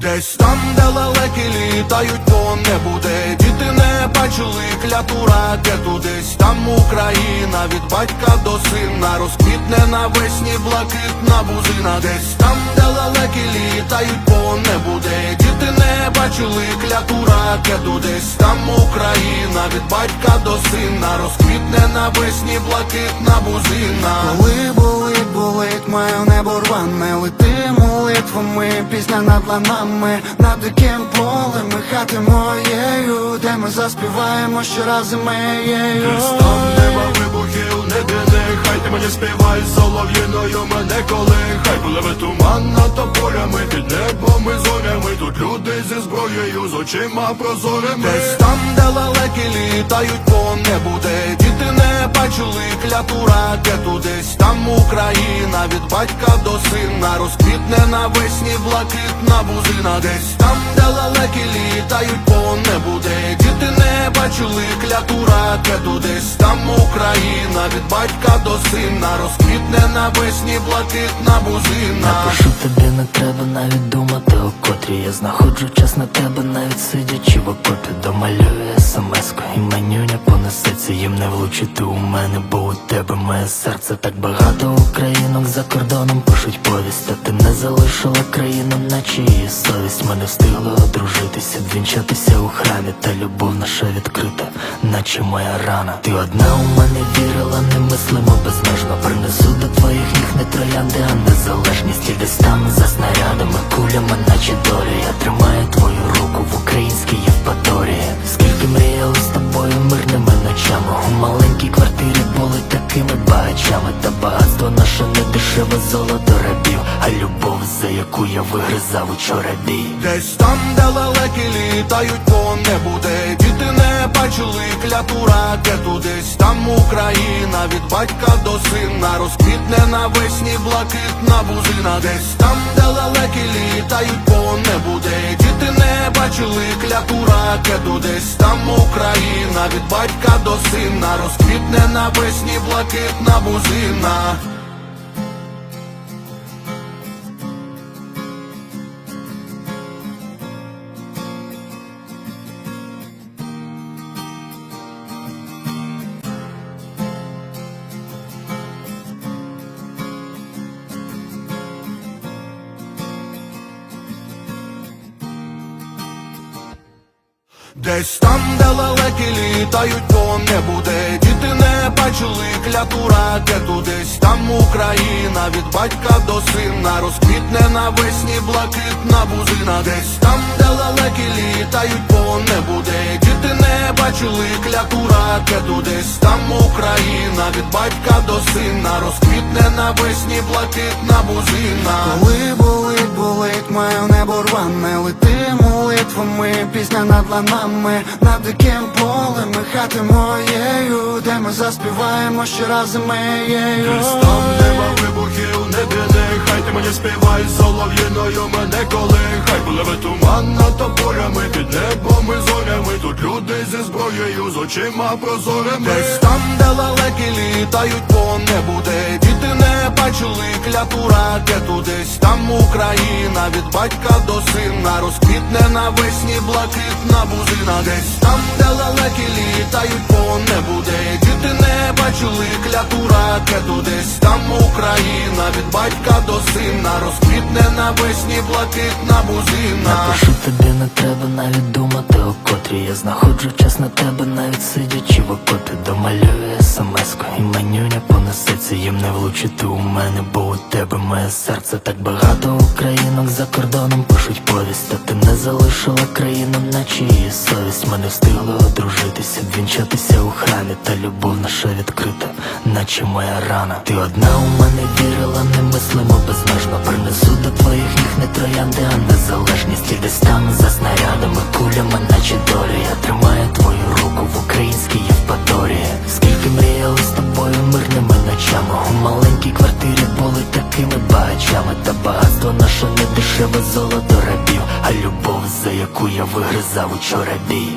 Десь там, де лелеки літають по небу, де діти не бачили кляту ракету, десь там Україна від батька до сина. Розквітне навесні блакитна бузина, десь там, де лелеки літають по небу, де діти не бачили кляту ракету, десь там Україна від батька до сина. Розквітне навесні блакитна бузина. Коли болить, болить, моє небо рване. Лети молитвами, пісня над ланами Над диким полем і хати моєю Де ми заспіваємо щораз моєю Там нема вибухів, не небі нехай ти мені співай солов'їною мене колихай. Пливе туман над тополями, під небом і зорями. Тут люди зі зброєю, з очима прозорими. Десь там, де лелеки літають по небу, де діти не бачили кляту ракету Десь там Україна від батька до сина розквітне навесні блакитна бузина. Десь там, де лелеки літають по небу, де діти не бачили кляту ракету Десь там Україна від батька до сина розквітне навесні блакитна бузина. Пишу тобі не на тебе, навіть сидячи в окопі Домалюю смс-ку і менюня понесеться Їм не влучити у мене, бо у тебе моє серце Так багато українок за кордоном пишуть повість Та ти не залишила країну, наче її совість. Ми не встигли одружитися, двінчатися у храмі Та любов наша відкрита, наче моя рана. Ти одна у мене вірила, немислимо безмежно Принесу до твоїх ніг не троянди, а незалежність І десь там за снарядами, кулями, наче долі. Я тримаю твою руку в українській Євпаторії Скільки мріяли з тобою мирними ночами. У маленькій квартирі були такими багачами. Та багатство наше не дешеве золото рабів А любов, за яку я вигризав учора бій Десь там, де лелеки літають по небу, де діти не бачили кляту ракету, десь там Україна від батька до сина розквітне навесні блакитна бузина, десь там, де лелеки літають по небу, де бачили кляту ракету, десь там Україна від батька до сина розквітне навесні блакитна бузина. Десь там, де лелеки літають по небу, де діти не бачили кляту ракету, десь там Україна від батька до сина. Розквітне навесні блакитна бузина, десь там, де лелеки літають по небу, де діти не бачили кляту ракету, десь там Україна від батька до сина. Розквітне навесні блакитна бузина. Коли болить, болить, моє небо рване Лети молитвами, пісня над ланами Над диким полем і хати моєю Де ми заспіваємо ще разом моєю Там нема вибухів, не біди, хай ти мені співай солов'їною мене коли, хай Пливе туман над тополями, під небом і зо. Люди зі зброєю, з очима прозорими. Десь там, де лелеки літають по небу, де діти не бачили кляту ракету Десь там Україна від батька до сина. Розквітне навесні блакитна бузина. Десь там, де лелеки літають по небу, де діти не бачили кляту ракету Десь там Україна від батька до сина. Розквітне навесні блакитна бузина. Пишу тобі не треба навіть думати о котрі Я знаходжу час на тебе, навіть сидячи в окопі Домалюю смс-ку і менюня понесеться Їм не влучити у мене, бо у тебе моє серце Так багато українок за кордоном пишуть повість Та ти не залишила країну, наче її совість. Ми не встигли одружитися, двінчатися у храмі Та любов наша відкрита, наче моя рана. Ти одна у мене вірила, немислимо безмежно Принесу до твоїх ніг не троянди, а незалежність І десь там за снарядами, кулями, наче долі. Я тримаю твою руку в українській Євпаторії. Скільки мріяли з тобою мирними ночами. У маленькій квартирі були такими багачами. Та багатство наше не дешеве золото рабів А любов, за яку я вигризав учора бій